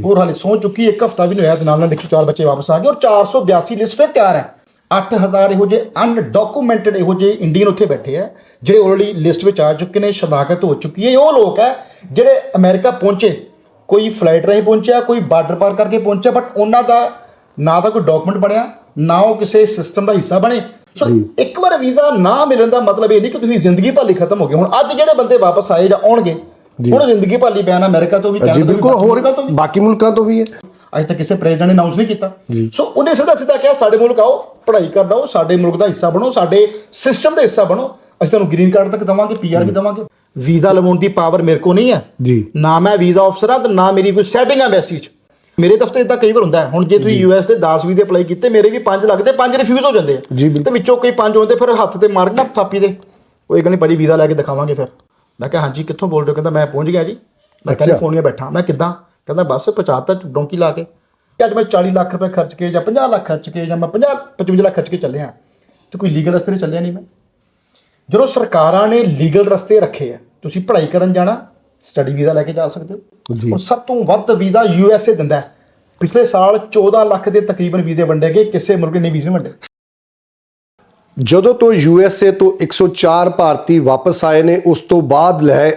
ਹੋਰ ਹਾਲੇ ਸੌ ਚੁੱਕੀ ਇੱਕ ਹਫਤਾ ਵੀ ਨਹੀਂ ਹੋਇਆ ਤੇ ਨਾਲ ਨਾਲ 104 ਬੱਚੇ ਵਾਪਸ ਆ ਗਏ ਔਰ 482 ਲਿਸਟ ਫਿਰ ਤਿਆਰ ਹੈ। 8000 ਇਹੋ ਜਿਹੇ ਅਨਡਾਕੂਮੈਂਟਡ ਇਹੋ ਜਿਹੇ ਇੰਡੀਅਨ ਉੱਥੇ ਬੈਠੇ ਆ ਜਿਹੜੇ ਆਲਰੇਡੀ ਲਿਸਟ ਵਿੱਚ ਆ ਚੁੱਕੇ ਨੇ ਸ਼ਨਾਖਤ ਹੋ ਚੁੱਕੀ ਹੈ। ਉਹ ਲੋਕ ਹੈ ਜਿਹੜੇ ਅਮਰੀਕਾ ਪਹੁੰਚੇ ਕੋਈ ਫਲਾਈਟ ਰਾਹੀਂ ਪਹੁੰਚਿਆ ਕੋਈ ਬਾਰਡਰ ਪਾਰ ਕਰਕੇ ਪਹੁੰਚਿਆ ਬਟ ਉਹਨਾਂ ਦਾ ਨਾ ਤਾਂ ਕੋਈ ਡਾਕੂਮੈਂਟ ਬਣਿਆ ਨਾ ਉਹ ਕਿਸੇ ਸਿਸਟਮ ਦਾ ਹਿੱਸਾ ਬਣੇ। ਸੋ ਇੱਕ ਵਾਰ ਵੀਜ਼ਾ ਨਾ ਮਿਲਣ ਦਾ ਮਤਲਬ ਇਹ ਨਹੀਂ ਕਿ ਤੁਸੀਂ ਜ਼ਿੰਦਗੀ ਭਾਲੀ ਖਤਮ ਹੋ ਗਏ ਹੁਣ। ਅੱਜ ਜਿਹੜੇ ਬੰਦੇ ਵਾਪਸ ਆਏ ਜਾਂ ਆਉਣਗੇ ਹੁਣ ਜ਼ਿੰਦਗੀ ਭਾਲੀ ਬਿਆਨ ਅਮਰੀਕਾ ਤੋਂ ਵੀ ਜੀ ਕੈਨੇਡਾ ਤੋਂ ਵੀ, ਬਿਲਕੁਲ ਹੋਰ ਤੋਂ ਬਾਕੀ ਮੁਲਕਾਂ ਤੋਂ ਵੀ ਹੈ। ਅੱਜ ਤੱਕ ਕਿਸੇ ਪ੍ਰੈਜ਼ੀਡੈਂਟ ਨੇ ਅਨਾਉਂਸ ਨਹੀਂ ਕੀਤਾ। ਸੋ ਉਹਨੇ ਸਿੱਧਾ ਸਿੱਧਾ ਕਿਹਾ ਸਾਡੇ ਮੁਲਕ ਆਓ ਪੜ੍ਹਾਈ ਕਰਨ ਆਓ ਸਾਡੇ ਮੁਲਕ ਦਾ ਹਿੱਸਾ ਬਣੋ ਸਾਡੇ ਸਿਸਟਮ ਦਾ ਹਿੱਸਾ ਬਣੋ। ਅਸੀਂ ਤੁਹਾਨੂੰ ਗ੍ਰੀਨ ਕਾਰਡ ਤੱਕ ਦਵਾਂਗੇ ਪੀਆਰ ਵੀ ਦਵਾਂਗੇ। ਵੀਜ਼ਾ ਲਵਾਉਣ ਦੀ ਪਾਵਰ ਮੇਰੇ ਕੋ ਨਹੀਂ ਹੈ। ਜੀ। ਨਾ ਮੈਂ ਵੀਜ਼ਾ ਅਫਸਰ ਹਾਂ ਤੇ ਨਾ ਮੇਰੀ ਕੋਈ ਸੈਟਿੰਗ ਹੈ ਐਮਬੈਸੀ 'ਚ। ਮੇਰੇ ਦਫ਼ਤਰ ਇਦਾਂ ਕਈ ਵਾਰ ਹੁੰਦਾ ਹੈ। ਹੁਣ ਜੇ ਤੁਸੀਂ ਯੂਐਸ ਦੇ 10 ਵੀਜ਼ੇ ਅਪਲਾਈ ਕੀਤੇ ਮੇਰੇ ਵੀ 5 ਲੱਗਦੇ 5 ਰਿਫਿਊਜ਼ ਹੋ ਜਾਂਦੇ ਆ। ਤੇ ਵਿੱਚੋਂ ਕੋਈ 5 ਹੁੰਦੇ ਫਿਰ ਹੱਥ ਤੇ ਮਾਰ ਕੇ ਨਾ ਥਾਪੀ ਦੇ। ਉਹ ਇਹ ਕਹਿੰਦੇ ਭਾਜੀ ਵੀਜ਼ਾ ਲੈ ਕੇ ਦਿਖਾਵਾਂਗੇ ਫਿਰ। ਮੈਂ ਕਿਹਾ ਹਾਂਜੀ ਕਿੱਥੋਂ ਬੋਲ ਰਹੇ ਹੋ? ਕਹਿੰਦਾ ਮੈਂ ਪਹੁੰਚ ਗਿਆ ਜੀ। ਮੈਂ ਕੈਲੀਫੋਰਨੀਆ ਬੈਠਾ। ਮੈਂ ਕਿੱਦਾਂ? ਕਹਿੰਦਾ ਬਸ ਪਹੁੰਚਾਤਾ ਡੋਂਕੀ ਲਾ ਕੇ। ਕਿ ਅੱਜ ਮੈਂ 40 ਲੱਖ ਰੁਪਏ ਖਰਚ ਕੇ ਜਾਂ 50 ਲੱਖ ਖਰਚ ਕੇ ਜਾਂ ਮੈਂ 50 55 ਲੱਖ ਖਰਚ ਕੇ ਚੱਲਿਆ। ਤੇ ਕੋਈ ਲੀਗਲ ਰਸਤੇ 'ਤੇ ਚੱਲਿਆ ਨਹੀਂ ਮੈਂ। ਜਦੋਂ ਸਰਕਾਰਾਂ ਨੇ ਲੀਗਲ ਰਸਤੇ ਰੱਖੇ ਆ ਤੁਸੀਂ ਪੜ੍ਹਾਈ ਕਰਨ ਜਾਣਾ ਸਟੱਡੀ ਵੀਜ਼ਾ ਲੈ ਕੇ ਜਾ ਸਕਦੇ। ਹੋ। ਔਰ ਸਭ ਤੋਂ ਵੱਧ ਵੀਜ਼ਾ ਯੂਐਸਏ ਦਿੰਦਾ ਹੈ। ਪਿਛਲੇ ਸਾਲ 14 ਲੱਖ ਦੇ ਤਕਰੀਬਨ ਵੀਜ਼ੇ ਵੰਡੇ ਗਏ ਕਿਸੇ ਮੁਲਕ ਨੇ ਵੀਜ਼ੇ ਨਹੀਂ ਵੰਡੇ। ਜਦੋਂ ਤੋਂ ਯੂਐਸਏ ਤੋਂ 104 ਭਾਰਤੀ ਵਾਪਸ ਆਏ ਨੇ, ਉਸ ਤੋਂ ਬਾਅਦ ਲੈ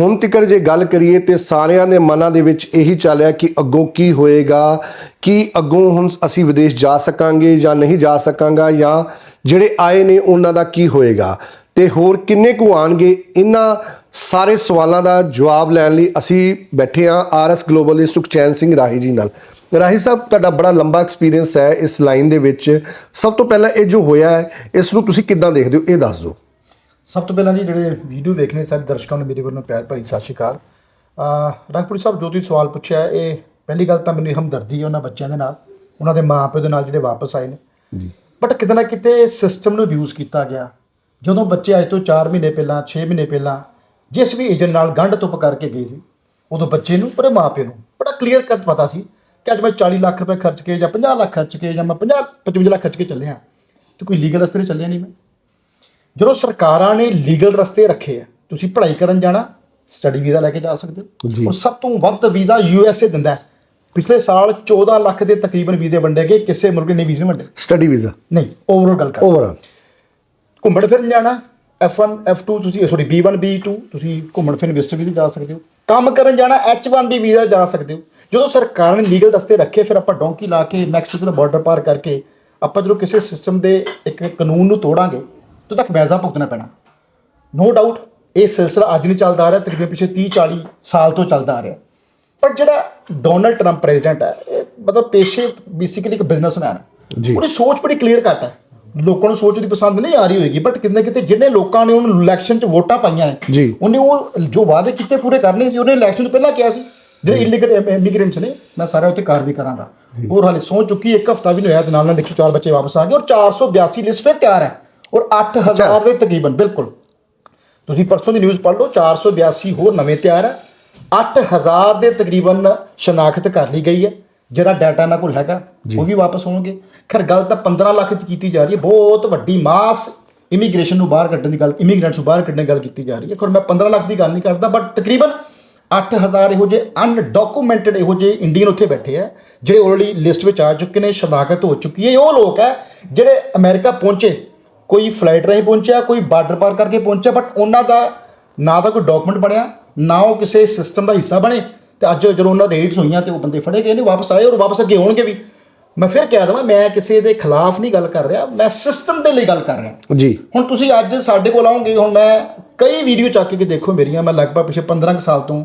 ਹੁਣ ਤੱਕ ਜੇ ਗੱਲ ਕਰੀਏ ਤੇ ਸਾਰਿਆਂ ਦੇ ਮਨਾਂ ਦੇ ਵਿੱਚ ਇਹੀ ਚੱਲਿਆ ਕਿ ਅੱਗੋਂ ਕੀ ਹੋਏਗਾ, ਕਿ ਅੱਗੋਂ ਹੁਣ ਅਸੀਂ ਵਿਦੇਸ਼ ਜਾ ਸਕਾਂਗੇ ਜਾਂ ਨਹੀਂ ਜਾ ਸਕਾਂਗਾ ਜਾਂ ਜਿਹੜੇ ਆਏ ਨੇ ਉਹਨਾਂ ਦਾ ਕੀ ਹੋਏਗਾ। ਤੇ ਹੋਰ ਕਿੰਨੇ ਕੁ ਆਣਗੇ ਇਹਨਾਂ ਸਾਰੇ ਸਵਾਲਾਂ ਦਾ ਜਵਾਬ ਲੈਣ ਲਈ ਅਸੀਂ ਬੈਠੇ ਹਾਂ ਆਰਐਸ ਗਲੋਬਲ ਦੇ ਸੁਖਚੈਨ ਸਿੰਘ ਰਾਹੀ ਜੀ ਨਾਲ। ਰਾਹੀ ਸਾਹਿਬ ਤੁਹਾਡਾ ਬੜਾ ਲੰਬਾ ਐਕਸਪੀਰੀਅੰਸ ਹੈ ਇਸ ਲਾਈਨ ਦੇ ਵਿੱਚ। ਸਭ ਤੋਂ ਪਹਿਲਾਂ ਇਹ ਜੋ ਹੋਇਆ ਹੈ ਇਸ ਨੂੰ ਤੁਸੀਂ ਕਿੱਦਾਂ ਦੇਖਦੇ ਹੋ? ਇਹ ਦੱਸ ਦਿਓ। ਸਭ ਤੋਂ ਪਹਿਲਾਂ ਜੀ ਜਿਹੜੇ ਵੀਡੀਓ ਦੇਖਣੇ ਸਾਰੇ ਦਰਸ਼ਕਾਂ ਨੂੰ ਮੇਰੇ ਵੱਲੋਂ ਪਿਆਰ ਭਰੀ ਸਤਿ ਸ਼੍ਰੀ ਅਕਾਲ। ਰੰਗਪੁਰੀ ਸਾਹਿਬ ਜੋ ਤੁਸੀਂ ਸਵਾਲ ਪੁੱਛਿਆ ਇਹ ਪਹਿਲੀ ਗੱਲ ਤਾਂ ਮੈਨੂੰ ਹਮਦਰਦੀ ਹੈ ਉਹਨਾਂ ਬੱਚਿਆਂ ਦੇ ਨਾਲ ਉਹਨਾਂ ਦੇ ਮਾਪਿਆਂ ਦੇ ਨਾਲ ਜਿਹੜੇ ਵਾਪਸ ਆਏ ਨੇ। ਜੀ। ਬਟ ਕਿਤੇ ਨਾ ਕਿਤੇ ਸਿਸਟਮ ਨੂੰ ਅਬਿਊਜ਼ ਕੀਤਾ ਗਿਆ। ਜਦੋਂ ਬੱਚੇ ਅੱਜ ਤੋਂ 4 ਮਹੀਨੇ ਪਹਿਲਾਂ 6 ਮਹੀਨੇ ਪਹਿਲਾਂ ਜਿਸ ਵੀ ਏਜੰਟ ਨਾਲ ਗੰਢ ਤੁਪ ਕਰਕੇ ਗਏ ਸੀ ਉਦੋਂ ਬੱਚੇ ਨੂੰ ਪਰ ਮਾਪੇ ਨੂੰ ਬੜਾ ਕਲੀਅਰ ਕੱਟ ਪਤਾ ਸੀ ਕਿ ਅੱਜ ਮੈਂ 40 ਲੱਖ ਰੁਪਏ ਖਰਚ ਕੇ ਜਾਂ 50 ਲੱਖ ਖਰਚ ਕੇ ਜਾਂ ਮੈਂ 50 55 ਲੱਖ ਖਰਚ ਕੇ ਚੱਲਿਆ। ਤੇ ਕੋਈ ਲੀਗਲ ਰਸਤੇ 'ਤੇ ਚੱਲਿਆ ਨਹੀਂ ਮੈਂ। ਜਦੋਂ ਸਰਕਾਰਾਂ ਨੇ ਲੀਗਲ ਰਸਤੇ ਰੱਖੇ ਆ ਤੁਸੀਂ ਪੜ੍ਹਾਈ ਕਰਨ ਜਾਣਾ ਸਟੱਡੀ ਵੀਜ਼ਾ ਲੈ ਕੇ ਜਾ ਸਕਦੇ। ਹੋ। ਔਰ ਸਭ ਤੋਂ ਵੱਧ ਵੀਜ਼ਾ ਯੂਐਸਏ ਦਿੰਦਾ ਹੈ। ਪਿਛਲੇ ਸਾਲ 14 ਲੱਖ ਦੇ ਤਕਰੀਬਨ ਵੀਜ਼ੇ ਵੰਡੇ ਗਏ ਕਿਸੇ ਮੁਲਕ ਨੇ ਵੀਜ਼ੇ ਵੰਡੇ। ਸਟੱਡੀ ਵੀਜ਼ਾ ਨਹੀਂ ਓਵਰਆਲ ਗੱਲ ਕਰ। ਓਵਰਆਲ ਘੁੰਮਣ ਫਿਰਨ ਜਾਣਾ F1 F2 ਤੁਸੀਂ ਸੌਰੀ B1 B2 ਤੁਸੀਂ ਘੁੰਮਣ ਫਿਰਨ ਵਿਜ਼ਟ ਵੀ ਜਾ ਸਕਦੇ ਹੋ। ਕੰਮ ਕਰਨ ਜਾਣਾ H1B ਵੀਜ਼ਾ ਜਾ ਸਕਦੇ ਹੋ। ਜਦੋਂ ਸਰਕਾਰ ਨੇ ਲੀਗਲ ਰਸਤੇ ਰੱਖੇ ਫਿਰ ਆਪਾਂ ਡੋਂਕੀ ਲਾ ਕੇ ਮੈਕਸੀਕੋ ਦਾ ਬਾਰਡਰ ਪਾਰ ਕਰਕੇ ਆਪਾਂ ਜਦੋਂ ਕਿਸੇ ਸਿਸਟਮ ਦੇ ਇੱਕ ਕਾਨੂੰਨ ਨੂੰ ਤੋੜਾਂਗੇ ਤਾਂ ਤੱਕ ਵੈਜ਼ਾ ਭੁਗਤਣਾ ਪੈਣਾ ਨੋ ਡਾਊਟ ਇਹ ਸਿਲਸਿਲਾ ਅੱਜ ਨਹੀਂ ਚੱਲਦਾ ਆ ਰਿਹਾ ਤਕਰੀਬਨ ਪਿਛੇ 30 40 ਸਾਲ ਤੋਂ ਚੱਲਦਾ ਆ ਰਿਹਾ ਪਰ ਜਿਹੜਾ ਡੋਨਲਡ ਟਰੰਪ ਪ੍ਰੈਜ਼ੀਡੈਂਟ ਹੈ ਇਹ ਮਤਲਬ ਪੇਸ਼ੇ ਬੇਸਿਕਲੀ ਇੱਕ ਬਿਜ਼ਨਸਮੈਨ ਹੈ ਜੀ। ਉਹਦੀ ਸੋਚ ਬੜੀ ਕਲੀਅਰ ਕੱਟ ਹੈ ਲੋਕਾਂ ਨੂੰ ਸੋਚ ਦੀ ਪਸੰਦ ਨਹੀਂ ਆ ਰਹੀ ਹੋਏਗੀ ਬਟ ਕਿਤੇ ਨਾ ਕਿਤੇ ਜਿਹੜੇ ਲੋਕਾਂ ਨੇ ਉਹਨੂੰ ਇਲੈਕਸ਼ਨ 'ਚ ਵੋਟਾਂ ਪਾਈਆਂ ਨੇ ਜੀ। ਉਹਨੇ ਉਹ ਜੋ ਵਾਅਦੇ ਕੀਤੇ ਪੂਰੇ ਕਰਨੇ ਸੀ ਉਹਨੇ ਇਲੈਕਸ਼ਨ ਤੋਂ ਪਹਿਲਾਂ ਕਿਹਾ ਸੀ ਜਿਹੜੇ ਇਲੀਗਲ ਇਮੀਗ੍ਰੈਂਟਸ ਨੇ ਮੈਂ ਸਾਰੇ ਉੱਤੇ ਕਾਰਵਾਈ ਕਰਾਂਗਾ। ਹੋਰ ਹਾਲੇ ਸੌ ਚੁੱਕੀ ਇੱਕ ਹਫਤਾ ਵੀ ਨਹੀਂ ਹੋਇਆ ਤੇ ਨਾਲ ਨਾਲ 104 ਬੱਚੇ ਵਾਪਸ ਆ ਗਏ ਔਰ 482 ਲਿਸਟ ਫਿਰ ਤਿਆਰ ਹੈ ਔਰ 8000 ਦੇ ਤਕਰੀਬਨ ਬਿਲਕੁਲ। ਤੁਸੀਂ ਪਰਸੋਂ ਦੀ ਨਿਊਜ਼ ਪੜ੍ਹ ਲਓ 482 ਹੋਰ ਨਵੇਂ ਤਿਆਰ ਹੈ। 8000 ਦੇ ਤਕਰੀਬਨ ਸ਼ਨਾਖਤ ਕਰ ਲਈ ਗਈ ਹੈ ਜਿਹੜਾ ਡਾਟਾ ਇਹਨਾਂ ਕੋਲ ਹੈਗਾ ਉਹ ਵੀ ਵਾਪਸ ਹੋਣਗੇ। ਖੈਰ ਗੱਲ ਤਾਂ 15 ਲੱਖ ਦੀ ਕੀਤੀ ਜਾ ਰਹੀ ਹੈ ਬਹੁਤ ਵੱਡੀ ਮਾਸ ਇਮੀਗ੍ਰੇਸ਼ਨ ਨੂੰ ਬਾਹਰ ਕੱਢਣ ਦੀ ਗੱਲ ਇਮੀਗ੍ਰੈਂਟਸ ਨੂੰ ਬਾਹਰ ਕੱਢਣ ਦੀ ਗੱਲ ਕੀਤੀ ਜਾ ਰਹੀ ਹੈ। ਖੈਰ ਮੈਂ 15 ਲੱਖ ਦੀ ਗੱਲ ਨਹੀਂ ਕਰਦਾ ਬਟ ਤਕਰੀਬਨ 8000 ਇਹੋ ਜਿਹੇ ਅਨਡਾਕੂਮੈਂਟਡ ਇਹੋ ਜਿਹੇ ਇੰਡੀਅਨ ਉੱਥੇ ਬੈਠੇ ਆ ਜਿਹੜੇ ਆਲਰੇਡੀ ਲਿਸਟ ਵਿੱਚ ਆ ਚੁੱਕੇ ਨੇ ਸ਼ਨਾਖਤ ਹੋ ਚੁੱਕੀ ਹੈ। ਇਹ ਉਹ ਲੋਕ ਹੈ ਜਿਹੜੇ ਅਮਰੀਕਾ ਪਹੁੰਚੇ ਕੋਈ ਫਲਾਈਟ ਰਾਹੀਂ ਪਹੁੰਚਿਆ ਕੋਈ ਬਾਰਡਰ ਪਾਰ ਕਰਕੇ ਪਹੁੰਚਿਆ ਬਟ ਉਹਨਾਂ ਦਾ ਨਾ ਤਾਂ ਕੋਈ ਡਾਕੂਮੈਂਟ ਬਣਿਆ ਨਾ ਉਹ ਕਿਸੇ ਸਿਸਟਮ ਦਾ ਹਿੱਸਾ ਬਣੇ। ਤੇ ਅੱਜ ਜਦੋਂ ਉਹਨਾਂ ਰੇਡਸ ਹੋਈਆਂ ਤੇ ਉਹ ਬੰਦੇ ਫੜੇ ਗਏ ਨੇ ਵਾਪਸ ਆਏ ਔਰ ਵਾਪਸ ਅੱਗੇ ਹੋਣਗੇ ਵੀ। ਮੈਂ ਫਿਰ ਕਹਿ ਦਵਾਂ ਮੈਂ ਕਿਸੇ ਦੇ ਖਿਲਾਫ ਨਹੀਂ ਗੱਲ ਕਰ ਰਿਹਾ ਮੈਂ ਸਿਸਟਮ ਦੇ ਲਈ ਗੱਲ ਕਰ ਰਿਹਾ। ਜੀ। ਹੁਣ ਤੁਸੀਂ ਅੱਜ ਸਾਡੇ ਕੋਲ ਆਓਗੇ ਹੁਣ ਮੈਂ ਕਈ ਵੀਡੀਓ ਚੱਕ ਕੇ ਦੇਖੋ ਮੇਰੀਆਂ ਮੈਂ ਲਗਭਗ ਪਿਛੇ 15 ਕੁ ਸਾਲ ਤੋਂ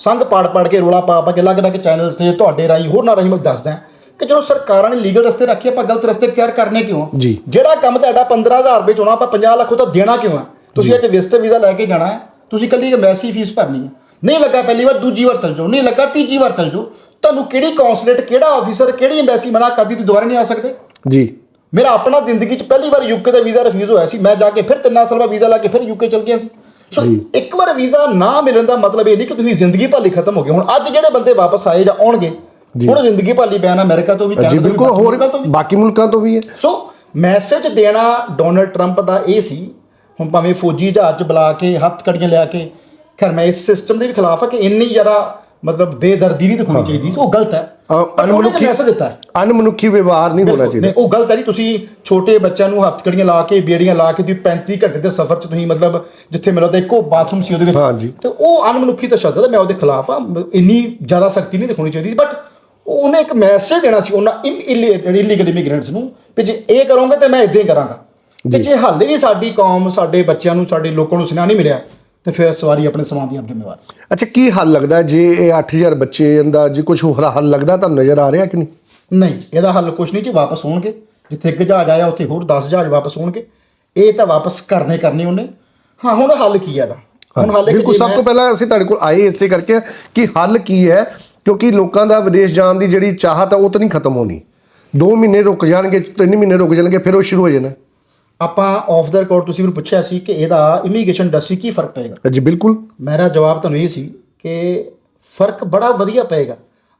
ਸੰਗ ਪਾੜ ਪਾੜ ਕੇ ਰੋਲਾ ਪਾ ਪਾ ਕੇ ਅਲੱਗ-ਅਲੱਗ ਚੈਨਲਸ ਤੇ ਤੁਹਾਡੇ ਰਾਹੀਂ ਹੋਰ ਨਾ ਰਾਹੀਂ ਮੈਂ ਦੱਸਦਾ ਕਿ ਜਦੋਂ ਸਰਕਾਰਾਂ ਨੇ ਲੀਗਲ ਰਸਤੇ ਰੱਖੇ ਆਪਾਂ ਗਲਤ ਰਸਤੇ ਇਖਤਿਆਰ ਕਰਨੇ ਕਿਉਂ? ਜੀ। ਜਿਹੜਾ ਕੰਮ ਤੁਹਾਡਾ 15000 ਰੁਪਏ ਚੋਣਾ ਆਪਾਂ 50 ਲੱਖ ਉਹ ਤਾਂ ਦੇਣਾ ਕਿਉਂ ਆ? ਤੁਸੀਂ ਅੱਜ ਵਿਜ਼ਟਰ ਵੀਜ਼ਾ ਲੈ ਕੇ ਜਾਣਾ ਹੈ ਤੁਸੀਂ ਕੱਲੀ ਮੈਸੀ ਫੀਸ ਭਰਨੀ ਹੈ। ਨਹੀਂ ਲੱਗਾ ਪਹਿਲੀ ਵਾਰ ਦੂਜੀ ਵਾਰ ਚਲ ਜਾਓ ਨਹੀਂ ਲੱਗਾ ਤੀਜੀ ਵਾਰ ਚਲ ਜਾਓ। ਤੁਹਾਨੂੰ ਕਿਹੜੀ ਕੌਂਸੂਲੇਟ ਕਿਹੜਾ ਆਫੀਸਰ ਕਿਹੜੀ ਐਮਬੈਸੀ ਮਨਾ ਕਰਦੀ ਤੁਸੀਂ ਦੁਬਾਰਾ ਨਹੀਂ ਆ ਸਕਦੇ? ਜੀ। ਮੇਰਾ ਆਪਣਾ ਜ਼ਿੰਦਗੀ 'ਚ ਪਹਿਲੀ ਵਾਰ ਯੂਕੇ ਦਾ ਵੀਜ਼ਾ ਰਿਫਿਊਜ਼ ਹੋਇਆ ਸੀ ਮੈਂ ਜਾ ਕੇ ਫਿਰ ਤਿੰਨ ਸਾਲ ਬਾਅਦ ਵੀਜ਼ਾ ਲਾ ਕੇ ਫਿਰ ਯੂਕੇ ਚਲ ਗਿਆ ਸੀ। ਸੋ ਇੱਕ ਵਾਰ ਵੀਜ਼ਾ ਨਾ ਮਿਲਣ ਦਾ ਮਤਲਬ ਇਹ ਨਹੀਂ ਕਿ ਤੁਸੀਂ ਜ਼ਿੰਦਗੀ ਭਾਲੀ ਖਤਮ ਹੋ ਗਏ। ਹੁਣ ਅੱਜ ਜਿਹੜੇ ਬੰਦੇ ਵਾਪਸ ਆਏ ਜਾਂ ਆਉਣਗੇ ਹੁਣ ਜ਼ਿੰਦਗੀ ਭਾਲੀ ਬਿਆਨ ਅਮਰੀਕਾ ਤੋਂ ਵੀ ਜੀ ਕੈਨੇਡਾ ਤੋਂ ਬਿਲਕੁਲ ਹੋਰ ਮੁਲਕਾਂ ਤੋਂ ਵੀ। ਬਾਕੀ ਮੁਲਕਾਂ ਤੋਂ ਵੀ ਹੈ। ਸੋ ਮੈਸੇਜ ਦੇਣਾ ਡੋਨਲਡ ਟਰੰਪ ਦਾ ਇਹ ਸੀ ਹੁਣ ਭਾਵੇਂ ਫੌਜੀ ਜਹਾਜ਼ 'ਚ ਬੁਲਾ ਕੇ ਹੱਥ ਕੜੀਆਂ ਲਿਆ ਕੇ ਖੈਰ ਮੈਂ ਇਸ ਸਿਸਟਮ ਦੇ ਵੀ ਖਿਲਾਫ ਆ ਕਿ ਇੰਨੀ ਜ਼ਿਆਦਾ ਮਤਲਬ ਬੇਦਰਦੀ ਨਹੀਂ ਦਿਖਾਉਣੀ ਚਾਹੀਦੀ। ਸੀ ਉਹ ਗਲਤ ਹੈ। ਅਨਮਨੁੱਖੀ ਮੈਸੇਜ ਦਿੱਤਾ ਹੈ। ਅਨਮਨੁੱਖੀ ਵਿਵਹਾਰ ਨਹੀਂ ਹੋਣਾ ਚਾਹੀਦਾ। ਉਹ ਗਲਤ ਹੈ ਜੀ। ਤੁਸੀਂ ਛੋਟੇ ਬੱਚਿਆਂ ਨੂੰ ਹੱਥ ਕੜੀਆਂ ਲਾ ਕੇ ਬੇੜੀਆਂ ਲਾ ਕੇ ਤੁਸੀਂ 35 ਘੰਟੇ ਦੇ ਸਫ਼ਰ 'ਚ ਤੁਸੀਂ ਮਤਲਬ ਜਿੱਥੇ ਮੈਨੂੰ ਲੱਗਦਾ ਇੱਕੋ ਬਾਥਰੂਮ ਸੀ ਉਹਦੇ ਵਿੱਚ। ਤੇ ਉਹ ਅਨਮਨੁੱਖੀ ਤਸ਼ੱਦਦ ਮੈਂ ਉਹਦੇ ਖਿਲਾਫ ਆ ਇੰਨੀ ਜ਼ਿਆਦਾ ਸਖਤੀ ਨਹੀਂ ਦਿਖਾਉਣੀ ਚਾਹੀਦੀ। ਬਟ ਉਹਨੇ ਇੱਕ ਮੈਸੇਜ ਦੇਣਾ ਸੀ ਉਹਨਾਂ ਇਲੀਗਲ ਇਮੀਗ੍ਰੈਂਟਸ ਨੂੰ ਕਿ ਜੇ ਇਹ ਕਰੋਗੇ ਤੇ ਮੈਂ ਇਦਾਂ ਹੀ ਕਰਾਂਗਾ। ਤੇ ਜੇ ਹਾਲੇ ਵੀ ਸਾਡੀ ਕੌਮ ਸਾਡੇ ਬੱਚਿਆਂ ਨੂੰ ਸਾਡੇ ਲੋਕਾਂ ਨੂੰ ਸੁਨੇਹਾ ਨਹੀਂ ਮਿਲਿਆ ਤੇ ਫਿਰ ਸਵਾਰੀ ਆਪਣੇ ਸਮਾਂ ਦੀ ਆਪ ਜ਼ਿੰਮੇਵਾਰ। ਅੱਛਾ ਕੀ ਹੱਲ ਲੱਗਦਾ? ਜੇ ਇਹ 8000 ਬੱਚੇ ਦਾ ਜੇ ਕੁਝ ਹੋਰ ਹੱਲ ਲੱਗਦਾ ਤੁਹਾਨੂੰ ਨਜ਼ਰ ਆ ਰਿਹਾ ਕਿ ਨਹੀਂ? ਨਹੀਂ ਇਹਦਾ ਹੱਲ ਕੁਛ ਨਹੀਂ ਜੀ ਵਾਪਸ ਹੋਣਗੇ। ਜਿੱਥੇ ਇੱਕ ਜਹਾਜ਼ ਆਇਆ ਉੱਥੇ ਹੋਰ 10 ਜਹਾਜ਼ ਵਾਪਸ ਹੋਣਗੇ। ਇਹ ਤਾਂ ਵਾਪਸ ਕਰਨੇ ਕਰਨੇ ਉਹਨੇ। ਹਾਂ ਹੁਣ ਹੱਲ ਕੀ ਹੈ ਇਹਦਾ? ਹੁਣ ਹੱਲ ਬਿਲਕੁਲ ਸਭ ਤੋਂ ਪਹਿਲਾਂ ਅਸੀਂ ਤੁਹਾਡੇ ਕੋਲ ਆਏ ਇਸੇ ਕਰਕੇ ਕਿ ਹੱਲ ਕੀ ਹੈ ਕਿਉਂਕਿ ਲੋਕਾਂ ਦਾ ਵਿਦੇਸ਼ ਜਾਣ ਦੀ ਜਿਹੜੀ ਚਾਹਤ ਆ ਉਹ ਤਾਂ ਨਹੀਂ ਖਤਮ ਹੋਣੀ। 2 ਮਹੀਨੇ ਰੁਕ ਜਾਣਗੇ 3 ਮਹੀਨੇ ਰੁਕ ਜਾਣਗੇ ਫਿਰ ਉਹ ਸ਼ੁਰੂ ਹੋ ਜਾਣਾ। ਆਪਾਂ ਆਫ ਦਾ ਰਿਕਾਰਡ ਤੁਸੀਂ ਮੈਨੂੰ ਪੁੱਛਿਆ ਸੀ ਕਿ ਇਹਦਾ ਇਮੀਗ੍ਰੇਸ਼ਨ ਇੰਡਸਟਰੀ ਕੀ ਫ਼ਰਕ ਪਏਗਾ? ਜੀ ਬਿਲਕੁਲ। ਮੇਰਾ ਜਵਾਬ ਤੁਹਾਨੂੰ ਇਹ ਸੀ ਕਿ ਫ਼ਰਕ ਬੜਾ ਵਧੀਆ ਪਏਗਾ।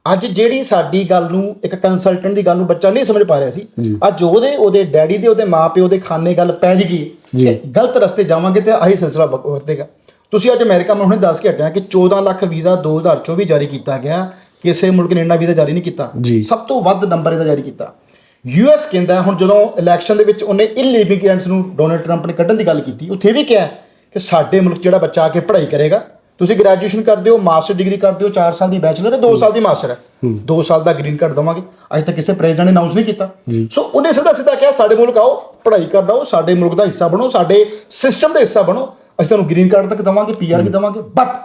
ਅੱਜ ਜਿਹੜੀ ਸਾਡੀ ਗੱਲ ਨੂੰ ਇੱਕ ਕੰਸਲਟੈਂਟ ਦੀ ਗੱਲ ਨੂੰ ਬੱਚਾ ਨਹੀਂ ਸਮਝ ਪਾ ਰਿਹਾ ਸੀ ਅੱਜ ਉਹਦੇ ਉਹਦੇ ਡੈਡੀ ਦੇ ਉਹਦੇ ਮਾਪਿਓ ਦੇ ਖਾਨੇ ਗੱਲ ਪੈ ਜਗੀ ਕਿ ਗਲਤ ਰਸਤੇ ਜਾਵਾਂਗੇ ਤੇ ਆਹੀ ਸਿਲਸਿਲਾ ਵਰਤੇਗਾ। ਤੁਸੀਂ ਅੱਜ ਅਮਰੀਕਾ ਮੈਂ ਹੁਣੇ ਦੱਸ ਕੇ ਹਟਿਆ ਕਿ 14 ਲੱਖ ਵੀਜ਼ਾ 2024 ਜਾਰੀ ਕੀਤਾ ਗਿਆ ਕਿਸੇ ਮੁਲਕ ਨੇ ਇੰਨਾ ਵੀਜ਼ਾ ਜਾਰੀ ਨਹੀਂ ਕੀਤਾ। ਸਭ ਤੋਂ ਵੱਧ ਨੰਬਰ ਇਹਦਾ ਜਾਰੀ ਕੀਤਾ। ਯੂਐਸ ਕਹਿੰਦਾ ਹੁਣ ਜਦੋਂ ਇਲੈਕਸ਼ਨ ਦੇ ਵਿੱਚ ਉਹਨੇ ਇਲੀਗੈਂਟਸ ਨੂੰ ਡੋਨਲਡ ਟਰੰਪ ਨੇ ਕੱਢਣ ਦੀ ਗੱਲ ਕੀਤੀ ਉੱਥੇ ਵੀ ਕਿਹਾ ਕਿ ਸਾਡੇ ਮੁਲਕ ਜਿਹੜਾ ਬੱਚਾ ਆ ਕੇ ਪੜ੍ਹਾਈ ਕਰੇਗਾ ਤੁਸੀਂ ਗ੍ਰੈਜੂਏਸ਼ਨ ਕਰਦੇ ਹੋ ਮਾਸਟਰ ਡਿਗਰੀ ਕਰਦੇ ਹੋ 4 ਸਾਲ ਦੀ ਬੈਚਲਰ ਹੈ 2 ਸਾਲ ਦੀ ਮਾਸਟਰ ਹੈ। 2 ਸਾਲ ਦਾ ਗ੍ਰੀਨ ਕਾਰਡ ਦਵਾਂਗੇ। ਅੱਜ ਤੱਕ ਕਿਸੇ ਪ੍ਰੈਜ਼ੀਡੈਂਟ ਨੇ ਅਨਾਉਂਸ ਨਹੀਂ ਕੀਤਾ। ਸੋ ਉਹਨੇ ਸਿੱਧਾ ਸਿੱਧਾ ਕਿਹਾ ਸਾਡੇ ਮੁਲਕ ਆਓ ਪੜ੍ਹਾਈ ਕਰਨਾ ਆਓ ਸਾਡੇ ਮੁਲਕ ਦਾ ਹਿੱਸਾ ਬਣੋ ਸਾਡੇ ਸਿਸਟਮ ਦਾ ਹਿੱਸਾ ਬਣੋ। ਅਸੀਂ ਤੁਹਾਨੂੰ ਗ੍ਰੀਨ ਕਾਰਡ ਤੱਕ ਦਵਾਂਗੇ ਪੀਆਰ ਵੀ ਦਵਾਂਗੇ ਬਟ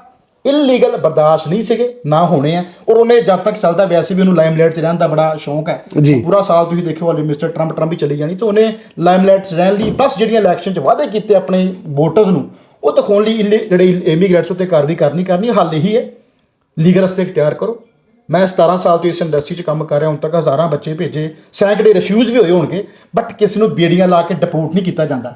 ਇਲੀਗਲ ਬਰਦਾਸ਼ਤ ਨਹੀਂ ਸੀਗੇ ਨਾ ਹੋਣੇ ਆ। ਔਰ ਉਹਨੇ ਜਦ ਤੱਕ ਚੱਲਦਾ ਵੈਸੇ ਵੀ ਉਹਨੂੰ ਲਾਈਮਲਾਈਟ 'ਚ ਰਹਿਣ ਦਾ ਬੜਾ ਸ਼ੌਂਕ ਹੈ। ਜੀ। ਪੂਰਾ ਸਾਲ ਤੁਸੀਂ ਦੇਖਿਓ ਵਾਲੇ ਮਿਸਟਰ ਟਰੰਪ ਟਰੰਪ ਹੀ ਚਲੀ ਜਾਣੀ ਤੇ ਉਹਨੇ ਲਾਈਮਲਾਈਟ 'ਚ ਰਹਿਣ ਲਈ ਬਸ ਜਿਹੜੀਆਂ ਇਲੈਕਸ਼ਨ 'ਚ ਵਾਅਦੇ ਕੀਤੇ ਆਪਣੇ ਵੋਟਰਸ ਨੂੰ ਉਹ ਦਿਖਾਉਣ ਲਈ ਇਲੀ- ਜਿਹੜੇ ਇਮੀਗ੍ਰੈਂਟਸ ਉੱਤੇ ਕਾਰਵਾਈ ਕਰਨੀ ਕਰਨੀ ਹੱਲ ਇਹੀ ਹੈ। ਲੀਗਲ ਰਸਤੇ ਇਖਤਿਆਰ ਕਰੋ। ਮੈਂ 17 ਸਾਲ ਤੋਂ ਇਸ ਇੰਡਸਟਰੀ 'ਚ ਕੰਮ ਕਰ ਰਿਹਾ ਹੁਣ ਤੱਕ ਹਜ਼ਾਰਾਂ ਬੱਚੇ ਭੇਜੇ ਸੈਂਕੜੇ ਰਿਫਿਊਜ਼ ਵੀ ਹੋਏ ਹੋਣਗੇ ਬਟ ਕਿਸੇ ਨੂੰ ਬੇੜੀਆਂ ਲਾ ਕੇ ਡਿਪੋਰਟ ਨਹੀਂ ਕੀਤਾ ਜਾਂਦਾ।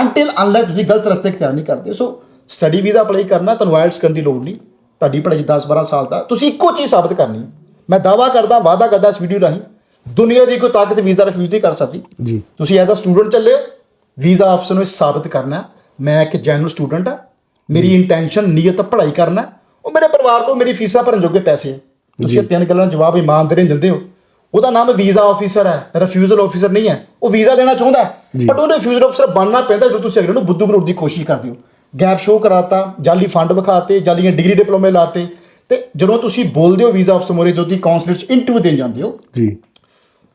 ਅੰਟਿਲ ਅਨਲੈਸ ਤੁਸੀਂ ਗਲਤ ਰਸਤੇ ਇਖਤਿਆਰ ਨਹੀਂ ਕਰਦੇ। ਸੋ ਸਟੱਡੀ ਵੀਜ਼ਾ ਅਪਲਾਈ ਕਰਨਾ ਤੁਹਾਨੂੰ ਆਇਲਟਸ ਕਰਨ ਦੀ ਲੋੜ ਨਹੀਂ। ਤੁਹਾਡੀ ਪੜ੍ਹਾਈ 10 12 ਸਾਲ ਦਾ ਤੁਸੀਂ ਇੱਕੋ ਚੀਜ਼ ਸਾਬਤ ਕਰਨੀ। ਮੈਂ ਦਾਵਾ ਕਰਦਾ ਵਾਅਦਾ ਕਰਦਾ ਇਸ ਵੀਡੀਓ ਰਾਹੀਂ ਦੁਨੀਆ ਦੀ ਕੋਈ ਤਾਕਤ ਵੀਜ਼ਾ ਰਿਫਿਊਜ਼ ਨਹੀਂ ਕਰ ਸਕਦੀ। ਜੀ। ਤੁਸੀਂ ਐਜ਼ ਅ ਸਟੂਡੈਂਟ ਚੱਲੇ ਹੋ ਵੀਜ਼ਾ ਅਫਸਰ ਨੂੰ ਇਹ ਸਾਬਤ ਕਰਨਾ। ਮੈਂ ਇੱਕ ਜੈਨੂਅਲ ਸਟੂਡੈਂਟ ਆ ਮੇਰੀ ਇੰਟੈਂਸ਼ਨ ਨੀਅਤ ਪੜ੍ਹਾਈ ਕਰਨਾ। ਉਹ ਮੇਰੇ ਪਰਿਵਾਰ ਕੋਲ ਮੇਰੀ ਫੀਸਾਂ ਭਰਨ ਜੋਗੇ ਪੈਸੇ ਹੈ ਤੁਸੀਂ ਤਿੰਨ ਗੱਲਾਂ ਦਾ ਜਵਾਬ ਇਮਾਨਦਾਰੀ ਨਾਲ ਦਿੰਦੇ ਹੋ। ਉਹਦਾ ਨਾਮ ਵੀਜ਼ਾ ਆਫੀਸਰ ਹੈ ਰਿਫਿਊਜ਼ਲ ਆਫੀਸਰ ਨਹੀਂ ਹੈ। ਉਹ ਵੀਜ਼ਾ ਦੇਣਾ ਚਾਹੁੰਦਾ ਬਟ ਉਹਨੂੰ ਰਿਫਿਊਜ਼ਲ ਆਫੀਸਰ ਬਣਨਾ ਪੈਂਦਾ ਜਦੋਂ ਤੁਸੀਂ ਅਗਲੇ ਨੂੰ ਬੁੱਧੂ ਬਣਾਉਣ ਦੀ ਕੋਸ਼ਿਸ਼ ਕਰਦੇ ਹੋ। ਗੈਪ ਸ਼ੋ ਕਰਾਤਾ ਜਾਲੀ ਫੰਡ ਵਿਖਾਤੇ ਜਾਲੀਆਂ ਡਿਗਰੀ ਡਿਪਲੋਮੇ ਲਾਤੇ ਤੇ ਜਦੋਂ ਤੁਸੀਂ ਬੋਲਦੇ ਹੋ ਵੀਜ਼ਾ ਅਫਸਰ ਮੋਰੇ ਜਦੋਂ ਕਾਉਂਸਲਰ ਚ ਇੰਟਰਵਿਊ ਦੇਣ ਜਾਂਦੇ ਹੋ ਜੀ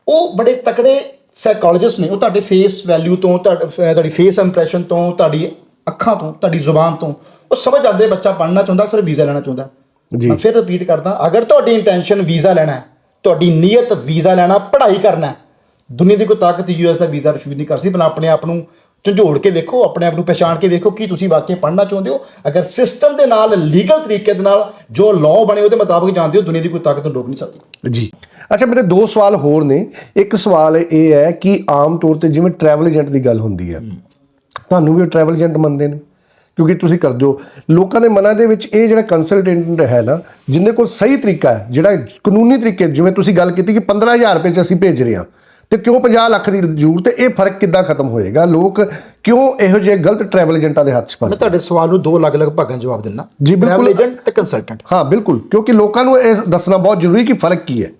ਉਹ ਬੜੇ ਤਕੜੇ ਸਾਈਕੋਲੋਜਿਸਟ ਨੇ ਉਹ ਤੁਹਾਡੇ ਫੇਸ ਵੈਲਿਊ ਤੋਂ ਤੁਹਾਡੇ- ਫੇਸ ਇੰਪ੍ਰੈਸ਼ਨ ਤੋਂ ਤੁਹਾਡੀ ਅੱਖਾਂ ਤੋਂ ਤੁਹਾਡੀ ਜ਼ੁਬਾਨ ਤੋਂ ਉਹ ਸਮਝ ਜਾਂਦੇ ਬੱਚਾ ਪੜ੍ਹਨਾ ਚਾਹੁੰਦਾ ਸਿਰ ਵੀਜ਼ਾ ਲੈਣਾ ਚਾਹੁੰਦਾ ਜੀ। ਮੈਂ ਫਿਰ ਰਿਪੀਟ ਕਰਦਾ ਅਗਰ ਤੁਹਾਡੀ ਇੰਟੈਂਸ਼ਨ ਵੀਜ਼ਾ ਲੈਣਾ ਹੈ ਤੁਹਾਡੀ ਨੀਅਤ ਵੀਜ਼ਾ ਲੈਣਾ ਪੜ੍ਹਾਈ ਕਰਨਾ ਹੈ ਦੁਨੀਆ ਦੀ ਕੋਈ ਤਾਕਤ ਯੂਐਸ ਦਾ ਵੀਜ਼ਾ ਰਿਫਿਊਜ਼ ਨਹੀਂ ਕਰ ਸਕਦੀ ਬਣਾ ਆਪਣੇ ਆਪ ਨੂੰ ਝੰਜੋੜ ਕੇ ਵੇਖੋ ਆਪਣੇ ਆਪ ਨੂੰ ਪਛਾਣ ਕੇ ਵੇਖੋ ਕੀ ਤੁਸੀਂ ਵਾਕਈ ਪੜ੍ਹਨਾ ਚਾਹੁੰਦੇ ਹੋ। ਅਗਰ ਸਿਸਟਮ ਦੇ ਨਾਲ ਲੀਗਲ ਤਰੀਕੇ ਦੇ ਨਾਲ ਜੋ ਲਾਅ ਬਣੇ ਉਹਦੇ ਮੁਤਾਬਕ ਜਾਂਦੇ ਹੋ ਦੁਨੀਆ ਦੀ ਕੋਈ ਤਾਕਤ ਨੂੰ ਰੋਕ ਨਹੀਂ ਸਕਦੀ। ਜੀ। ਅੱਛਾ ਮੇਰੇ ਦੋ ਸਵਾਲ ਹੋਰ ਨੇ। ਇੱਕ ਸਵਾਲ ਇਹ ਹੈ ਕਿ ਆਮ ਤੌਰ ਤੇ ਜਿਵੇਂ ਟਰੈਵਲ ਏਜੰਟ ਦੀ ਗੱਲ ਹੁੰਦੀ ਹੈ ਤੁਹਾਨੂੰ ਵੀ ਉਹ ਟਰੈਵਲ ਏਜੰਟ ਮੰਨਦੇ ਨੇ? ਕਿਉਂਕਿ ਤੁਸੀਂ ਕਰਦੇ ਹੋ। ਲੋਕਾਂ ਦੇ ਮਨਾਂ ਦੇ ਵਿੱਚ ਇਹ ਜਿਹੜਾ ਕੰਸਲਟੈਂਟ ਹੈ ਨਾ ਜਿੰਨੇ ਕੋਲ ਸਹੀ ਤਰੀਕਾ ਹੈ ਜਿਹੜਾ ਕਾਨੂੰਨੀ ਤਰੀਕੇ ਜਿਵੇਂ ਤੁਸੀਂ ਗੱਲ ਕੀਤੀ ਕਿ 15000 ਰੁਪਏ ਚ ਅਸੀਂ ਭੇਜ ਰਹੇ ਹਾਂ ਤੇ ਕਿਉਂ 50 ਲੱਖ ਦੀ ਜ਼ਰੂਰਤ? ਹੈ ਇਹ ਫ਼ਰਕ ਕਿੱਦਾਂ ਖਤਮ ਹੋਏਗਾ? ਲੋਕ ਕਿਉਂ ਇਹੋ ਜਿਹੇ ਗਲਤ ਟਰੈਵਲ ਏਜੰਟਾਂ ਦੇ ਹੱਥ 'ਚ ਮੈਂ ਫਸਦੇ ਤੁਹਾਡੇ ਸਵਾਲ ਨੂੰ ਦੋ ਅਲੱਗ-ਅਲੱਗ ਭਾਗਾਂ ਜਵਾਬ ਦਿੰਦਾ। ਜੀ, ਬਿਲਕੁਲ। ਏਜੰਟ ਤੇ ਕੰਸਲਟੈਂਟ ਹਾਂ ਬਿਲਕੁਲ। ਕਿਉਂਕਿ ਲੋਕਾਂ ਨੂੰ ਇਹ ਦੱਸਣਾ ਬਹੁਤ ਜ਼ਰੂਰੀ ਕਿ ਫ਼ਰਕ ਕੀ ਹੈ।